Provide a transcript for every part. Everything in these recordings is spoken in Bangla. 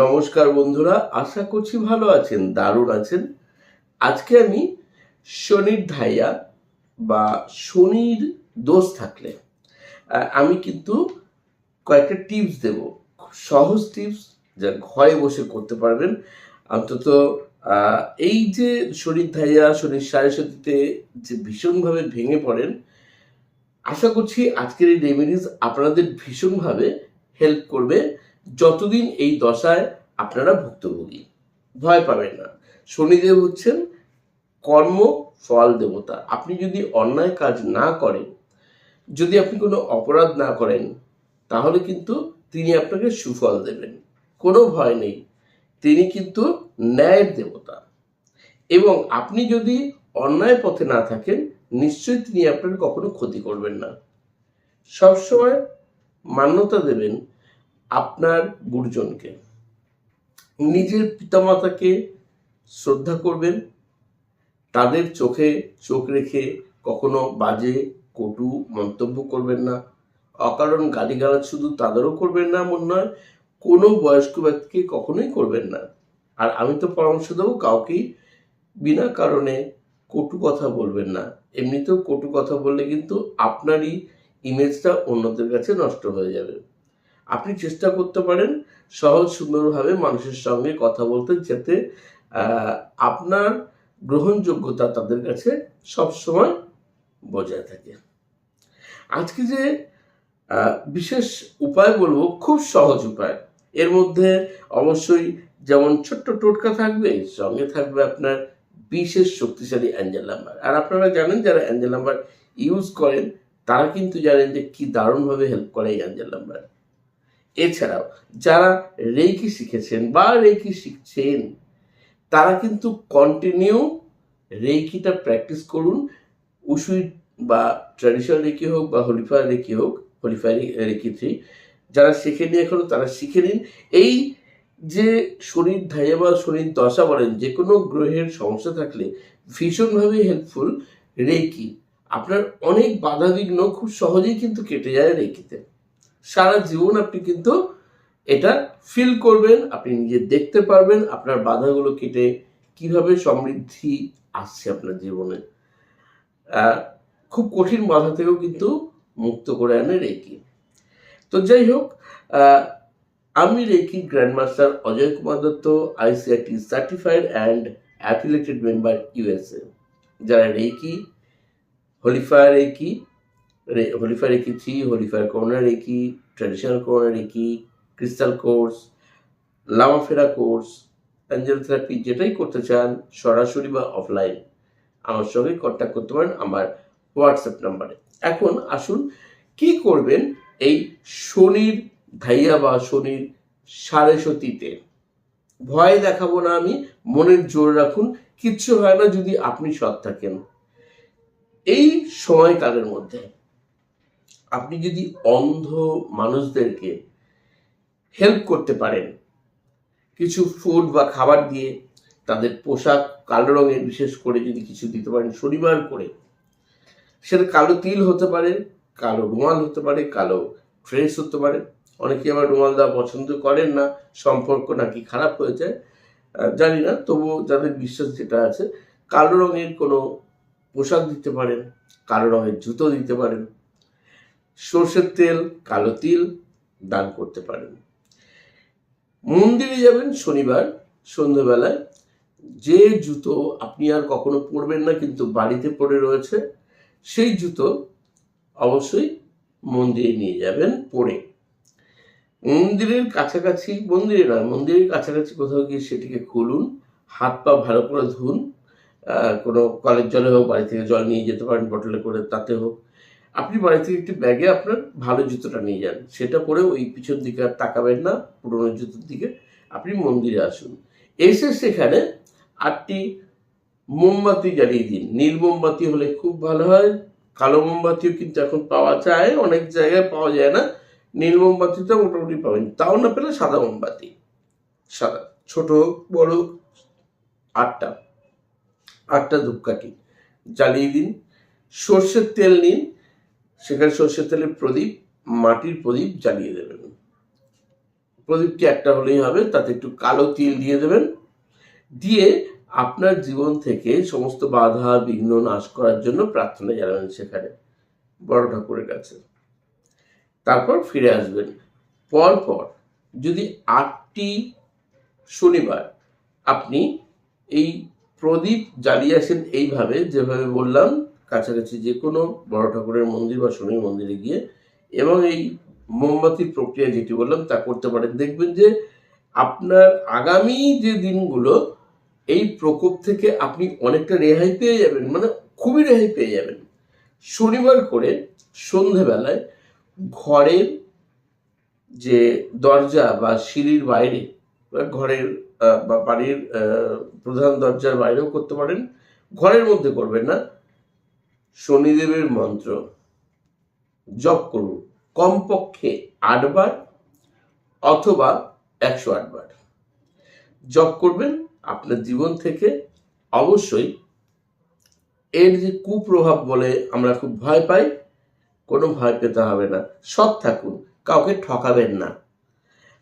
নমস্কার বন্ধুরা, আশা করছি ভালো আছেন, দারুণ আছেন। আজকে আমি শনির ধাইয়া বা শনির দোষ থাকলে আমি কিন্তু কয়েকটা টিপস দেব। খুব সহজ টিপস যা ঘরে বসে করতে পারবেন। অন্তত এই যে শনির ধাইয়া, শনির সাড়ে সাতিতে যে ভীষণভাবে ভেঙে পড়েন, আশা করছি আজকের এই রেমেডিস আপনাদের ভীষণভাবে হেল্প করবে। যতদিন এই দশায় আপনারা ভুক্তভোগী, ভয় পাবেন না। শনিদেব হচ্ছেন কর্ম ফল দেবতা। আপনি যদি অন্যায় কাজ না করেন, যদি আপনি কোনো অপরাধ না করেন, তাহলে কিন্তু তিনি আপনাকে সুফল দেবেন। কোনো ভয় নেই। তিনি কিন্তু ন্যায়ের দেবতা। এবং আপনি যদি অন্যায় পথে না থাকেন, নিশ্চয়ই তিনি আপনার কখনো ক্ষতি করবেন না। সবসময় মান্যতা দেবেন আপনার গুরুজনকে। নিজের পিতামাতাকে শ্রদ্ধা করবেন। তাদের চোখে চোখ রেখে কখনো বাজে, কটু মন্তব্য করবেন না। অকারণ গালিগালাজ শুধু তাদেরও করবেন না, এমন নয়, কোনো বয়স্ক ব্যক্তিকে কখনোই করবেন না। আর আমি তো পরামর্শ দেবো কাউকেই বিনা কারণে কটু কথা বলবেন না। এমনিতেও কটু কথা বললে কিন্তু আপনারই ইমেজটা অন্যদের কাছে নষ্ট হয়ে যাবে। আপনি চেষ্টা করতে পারেন সহজ সুন্দরভাবে মানুষের সঙ্গে কথা বলতে যাতে আপনার গ্রহণযোগ্যতা তাদের কাছে সবসময় বজায় থাকে। আজকে যে বিশেষ উপায় বলব, খুব সহজ উপায়। এর মধ্যে অবশ্যই যেমন ছোট্ট টোটকা থাকবে সঙ্গে থাকবে আপনার বিশেষ শক্তিশালী অ্যাঞ্জেল নাম্বার। আর আপনারা জানেন, যারা অ্যাঞ্জেল নাম্বার ইউজ করেন, তারা কিন্তু জানেন যে কি দারুণভাবে হেল্প করে এই অ্যাঞ্জেল নাম্বার। এছাড়াও যারা রেকি শিখেছেন বা রেকি শিখছেন, তারা কিন্তু কন্টিনিউ রেকিটা প্র্যাকটিস করুন। উসুই বা ট্র্যাডিশনাল রেকি হোক বা হলিফার রেকি হোক হলিফার রেকি থ্রি যারা শেখেনি এখনও তারা শিখে নিন। এই যে শরীর ধাইয়া বা শরীর দশা বলেন যে কোনো গ্রহের সমস্যা থাকলে ভীষণভাবে হেল্পফুল রেকি আপনার অনেক বাধা বিঘ্ন খুব সহজেই কিন্তু কেটে যায় রেকিতে সারা জীবন আপনি কিন্তু এটা ফিল করবেন, আপনি নিজে দেখতে পারবেন আপনার বাধাগুলো কেটে কীভাবে সমৃদ্ধি আসছে আপনার জীবনে। খুব কঠিন বাধা থেকেও কিন্তু মুক্ত করে আনে রেকি। তো যাই হোক আমি Reiki grandmaster Ajay Kumar Dutta ICIT certified and affiliated member USA যারা Reiki holy fire Reiki holy fire Reiki three holy fire Karuna Reiki traditional Karuna Reiki crystal course লামাফেরা course angel therapy যেটাই করতে চান, সরাসরি বা অফলাইন আমার সঙ্গে কন্ট্যাক্ট করতে পারেন আমার হোয়াটসঅ্যাপ নাম্বারে এখন আসুন, কি করবেন? এই শনির ধাইয়া বা শনির সাড়ে সতীতে। ভয় দেখাবো না আমি, মনের জোর রাখুন, কিচ্ছু হয় না যদি আপনি সৎ থাকেন। এই সময়কালের মধ্যে আপনি যদি অন্ধ মানুষদেরকে হেল্প করতে পারেন, কিছু ফুড বা খাবার দিয়ে তাদের পোশাক কালো রঙের বিশেষ করে যদি কিছু দিতে পারেন, শনিবার করে, সেটা কালো তিল হতে পারে, কালো রুমাল হতে পারে, কালো ড্রেস হতে পারে। অনেকে আবার রুমাল দেওয়া পছন্দ করেন না, সম্পর্ক নাকি খারাপ হয়ে যায় জানি না, তবুও যাদের বিশ্বাস যেটা আছে, কালো রঙের কোনো পোশাক দিতে পারেন, কালো রঙের জুতো দিতে পারেন সর্ষের তেল, কালো তিল দান করতে পারেন। মন্দিরে যাবেন শনিবার, সন্ধ্যেবেলায়। যে জুতো আপনি আর কখনো পরবেন না, কিন্তু বাড়িতে পড়ে রয়েছে, সেই জুতো অবশ্যই মন্দিরে নিয়ে যাবেন পরে। মন্দিরের কাছাকাছি, মন্দিরে নয় মন্দিরের কাছাকাছি কোথাও গিয়ে সেটিকে খুলুন, হাত পা ভালো করে ধুন কোনো কলের জলে হোক, বাড়ি থেকে জল নিয়ে যেতে পারেন বটলে করে তাতে হোক। আপনি বাড়ি থেকে একটি ব্যাগে আপনার ভালো জুতোটা নিয়ে যান। সেটা পরে ওই পিছন দিকে আর তাকাবেন না পুরোনো জুতোর দিকে। আপনি মন্দিরে আসুন। এসে সেখানে আটটি মোমবাতি জ্বালিয়ে দিন। নীল মোমবাতি হলে খুব ভালো হয় কালো মোমবাতিও কিন্তু এখন পাওয়া যায় অনেক জায়গায় পাওয়া যায় না। নীল মোমবাতিটা মোটামুটি পাবেন। তাও না পেলে সাদা মোমবাতি। সাদা ছোট হোক বড় হোক, আটটা আটটা ধূপকাঠি। জ্বালিয়ে দিন। সর্ষের তেল নিন। সেখানে সর্ষের তেলের প্রদীপ, মাটির প্রদীপ জ্বালিয়ে দেবেন। প্রদীপটি একটা হলেই হবে, তাতে একটু কালো তিল দিয়ে দেবেন। দিয়ে আপনার জীবন থেকে সমস্ত বাধা, বিঘ্ন নাশ করার জন্য প্রার্থনা জানাবেন সেখানে, বড় ঠাকুরের কাছে। তারপর ফিরে আসবেন। পর পর যদি আটটি শনিবার আপনি এই প্রদীপ জ্বালিয়ে আসেন এইভাবে, যেভাবে বললাম কাছাকাছি যে কোনো বড় ঠাকুরের মন্দির বা শনি মন্দিরে গিয়ে এবং এই মোমবাতির প্রক্রিয়া যেটি বললাম, তা করতে পারেন। দেখবেন যে আপনার আগামী যে দিনগুলো, এই প্রকোপ থেকে আপনি অনেকটা রেহাই পেয়ে যাবেন মানে খুবই রেহাই পেয়ে যাবেন। শনিবার করে সন্ধেবেলায় ঘরের যে দরজা বা সিঁড়ির বাইরে ঘরের বা বাড়ির প্রধান দরজার বাইরেও করতে পারেন। ঘরের মধ্যে করবেন না। শনিদেবের মন্ত্র। জপ করুন। কমপক্ষে আটবার অথবা একশো আটবার। জপ করবেন, আপনার জীবন থেকে অবশ্যই এর যে কুপ্রভাব বলে আমরা খুব ভয় পাই, কোনো ভয় পেতে হবে না। সৎ থাকুন, কাউকে ঠকাবেন না।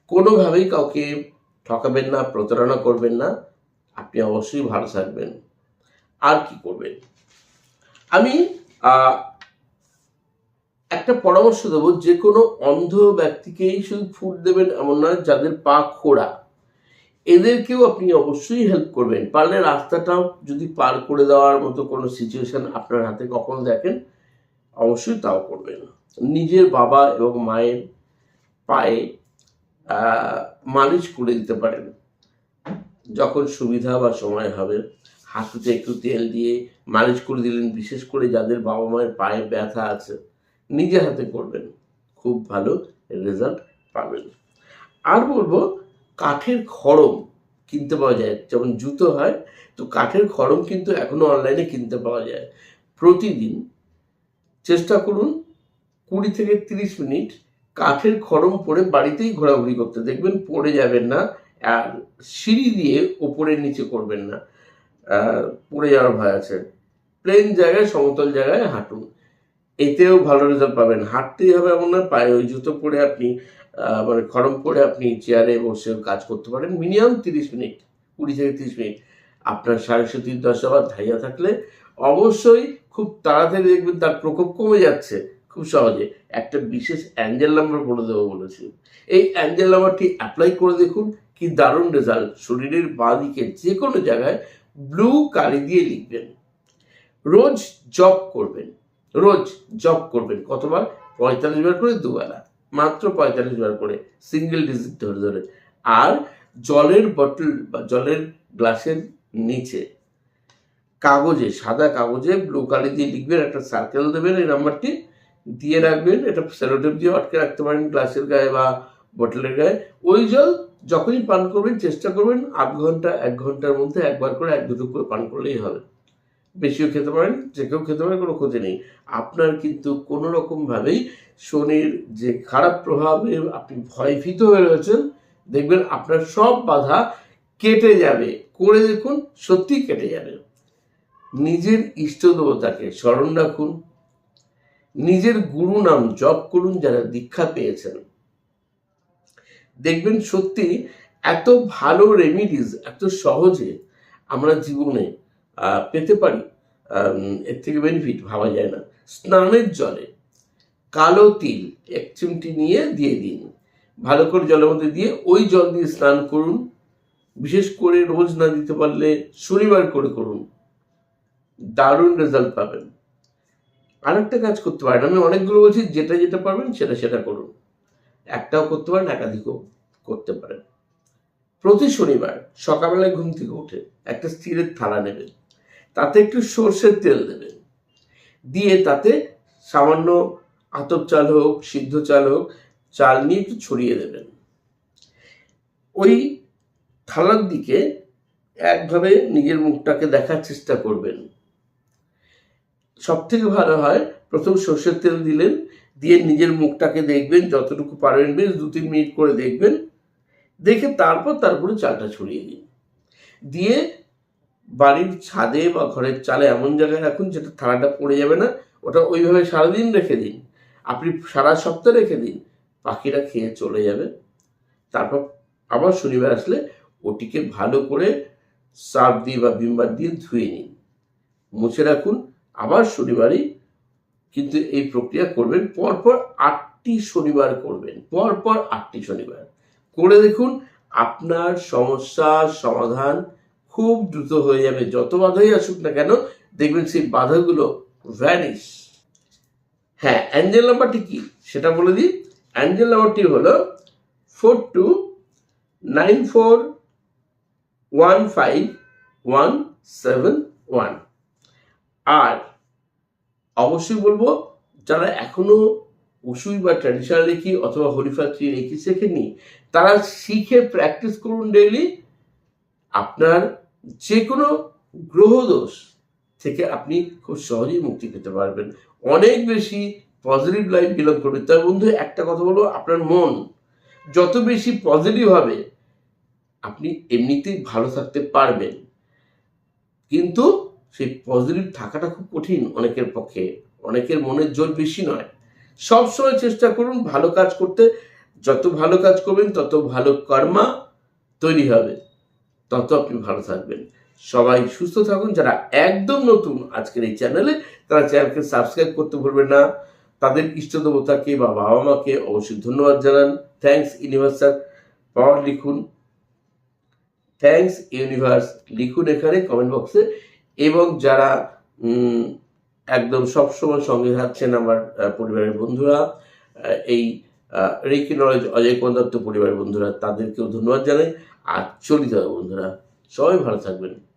কোনোভাবেই কাউকে ঠকাবেন না, প্রতারণা করবেন না। আপনি অবশ্যই ভালো থাকবেন। আর কি করবেন? আমি একটা পরামর্শ দেবো, যে কোনো অন্ধ ব্যক্তিকেই শুধু ফুট দেবেন এমন নয়, যাদের পা খোড়া। এদেরকেও আপনি অবশ্যই হেল্প করবেন। পারলে রাস্তাটাও যদি পার করে দেওয়ার মতো কোনো সিচুয়েশন আপনার হাতে কখনো দেখেন, অবশ্যই তাও করবেন। নিজের বাবা এবং মায়ের পায়ে মালিশ করে দিতে পারেন। যখন সুবিধা বা সময় হবে। হাঁটুতে একটু তেল দিয়ে মালিশ করে দিলেন, বিশেষ করে যাদের বাবা মায়ের পায়ে ব্যথা আছে, নিজে হাতে করবেন, খুব ভালো রেজাল্ট পাবেন। আর বলব, কাঠের খড়ম কিনতে পাওয়া যায়, যেমন জুতো হয়, তো কাঠের খড়ম কিন্তু এখনও অনলাইনে কিনতে পাওয়া যায়। প্রতিদিন চেষ্টা করুন, কুড়ি থেকে তিরিশ মিনিট কাঠের খড়ম পরে বাড়িতেই ঘোরাঘুরি করতে। দেখবেন পড়ে যাবেন না, আর সিঁড়ি দিয়ে ওপরে নিচে করবেন না। পড়ে যাওয়ার ভয় আছে। প্লেন জায়গায়, সমতল জায়গায় হাঁটুন। এতেও ভালো রেজাল্ট পাবেন। হাঁটতেই হবে এমন না পায়ে ওই জুতো পরে আপনি মানে খড়ম পরে আপনি চেয়ারে বসে কাজ করতে পারেন। মিনিমাম তিরিশ মিনিট, কুড়ি থেকে তিরিশ মিনিট। আপনার তিন দশ আবার ধাইয়া থাকলে অবশ্যই খুব তাড়াতাড়ি দেখবেন তার প্রকোপ কমে যাচ্ছে খুব সহজে। একটা বিশেষ অ্যাঞ্জেল নাম্বার বলে দেবো বলেছি। এই অ্যাঞ্জেল নাম্বারটি অ্যাপ্লাই করে দেখুন, কি দারুণ রেজাল্ট শরীরের বাঁ দিকে যে কোনো জায়গায় ব্লু কালি দিয়ে লিখবেন। রোজ জব করবেন। রোজ জব করবেন। কতবার? পঁয়তাল্লিশ বার করে দুবেলা। মাত্র পঁয়তাল্লিশ বার করে। সিঙ্গেল ডিজিট ধরে ধরে। আর জলের বটল বা জলের গ্লাসের নিচে কাগজে, সাদা কাগজে ব্লু কালি দিয়ে লিখবেন। একটা সার্কেল দেবেন এই নাম্বারটি। দিয়ে রাখবেন। এটা সেলোটেপ দিয়ে আটকে রাখতে পারেন গ্লাসের গায়ে বা বোতলের গায়ে। ওই জল যখনই পান করবেন, চেষ্টা করবেন আধ ঘণ্টা, এক ঘণ্টার মধ্যে একবার করে এক দুটো করে পান করলেই হবে। বেশিও খেতে পারেন, যে কেউ খেতে পারেন কোনো ক্ষতি নেই। আপনার কিন্তু কোনো রকমভাবেই শনির যে খারাপ প্রভাবে আপনি ভয়ভীত হয়ে রয়েছেন, দেখবেন আপনার সব বাধা কেটে যাবে। করে দেখুন সত্যি কেটে যাবে। নিজের ইষ্ট দেবতাকে স্মরণ রাখুন। নিজের গুরু নাম জপ করুন, যারা দীক্ষা পেয়েছেন। দেখবেন সত্যি এত ভালো রেমিডিজ এত সহজে আমরা জীবনে পেতে পারি। এর থেকে বেনিফিট ভাবা যায় না। স্নানের জলে কালো তিল এক চিমটি নিয়ে দিয়ে দিন। ভালো করে জলের মধ্যে দিয়ে ওই জল দিয়ে স্নান করুন। বিশেষ করে রোজ না দিতে পারলে শনিবার করে করুন। দারুণ রেজাল্ট পাবেন। আরেকটা কাজ করতে পারেন। আমি অনেকগুলো বলছি, যেটা যেটা পারবেন সেটা সেটা করুন। একটাও করতে পারেন, একাধিকও করতে পারেন। প্রতি শনিবার সকালবেলায় ঘুম থেকে উঠে একটা স্থিরের থালা নেবেন, তাতে একটু সর্ষের তেল দেবেন। দিয়ে তাতে সামান্য আতপ চাল হোক, সিদ্ধ চাল হোক, চাল নিয়ে একটু ছড়িয়ে দেবেন। ওই থালার দিকে একভাবে নিজের মুখটাকে দেখার চেষ্টা করবেন। সব থেকে ভালো হয়, প্রথম সর্ষের তেল দিলেন দিয়ে নিজের মুখটাকে দেখবেন, যতটুকু পারবেন বেশ দু তিন মিনিট করে দেখবেন। দেখে তারপর তারপরে চালটা ছড়িয়ে দিন। দিয়ে বাড়ির ছাদে বা ঘরের চালে এমন জায়গায় রাখুন যেটা থালাটা পড়ে যাবে না, ওটা ওইভাবে সারাদিন রেখে দিন। আপনি সারা সপ্তাহ রেখে দিন পাখিরা খেয়ে চলে যাবে। তারপর আবার শনিবার আসলে ওটিকে ভালো করে সার্ফ দিয়ে বা বিমবার দিয়ে ধুয়ে নিন। মুছে রাখুন, আবার শনিবারই কিন্তু এই প্রক্রিয়া করবেন, পরপর আটটি শনিবার করবেন, পরপর আটটি শনিবার। করে দেখুন, আপনার সমস্যার সমাধান খুব দ্রুত হয়ে যাবে। যত বাধাই আসুক না কেন, দেখবেন সেই বাধাগুলো ভ্যানিশ হ্যাঁ অ্যাঞ্জেল নাম্বারটি কি? সেটা বলে দিই। অ্যাঞ্জেল নাম্বারটি হলো four two nine four one five one seven one আর অবশ্যই বলব, যারা এখনও উসুই বা ট্র্যাডিশনাল রেখি অথবা হরিফাত্রি রেখি শেখেনি তারা শিখে প্র্যাকটিস করুন ডেইলি আপনার যে কোনো গ্রহদোষ থেকে আপনি খুব সহজেই মুক্তি পেতে পারবেন। অনেক বেশি পজিটিভ লাইফ বিলং করবে। তার বন্ধু একটা কথা বলব, আপনার মন, যত বেশি পজিটিভ হবে, আপনি এমনিতেই ভালো থাকতে পারবেন। কিন্তু সেই পজিটিভ থাকাটা খুব কঠিন অনেকের পক্ষে। অনেকের মনের জোর বেশি নয়। সবসময় চেষ্টা করুন ভালো কাজ করতে। যত ভালো কাজ করবেন, তত ভালো কর্মা তৈরি হবে। তত আপনি ভালো থাকবেন। সবাই সুস্থ থাকুন। যারা একদম নতুন আজকের এই চ্যানেলে তারা চ্যানেলকে সাবস্ক্রাইব করতে ভুলবেন না। তাদের ইষ্ট দেবতাকে বা বাবা মাকে অবশ্যই ধন্যবাদ জানান। থ্যাঙ্কস ইউনিভার্সাল পাওয়ার লিখুন। থ্যাঙ্কস ইউনিভার্স লিখুন এখানে কমেন্ট বক্সে এবং যারা একদম সবসময় সঙ্গে থাকছেন আমার পরিবারের বন্ধুরা এই রেকি নলেজ অজয় কুমার দত্ত পরিবারের বন্ধুরা, তাদেরকেও ধন্যবাদ জানাই। আর চলিত বন্ধুরা, সবাই ভালো থাকবেন।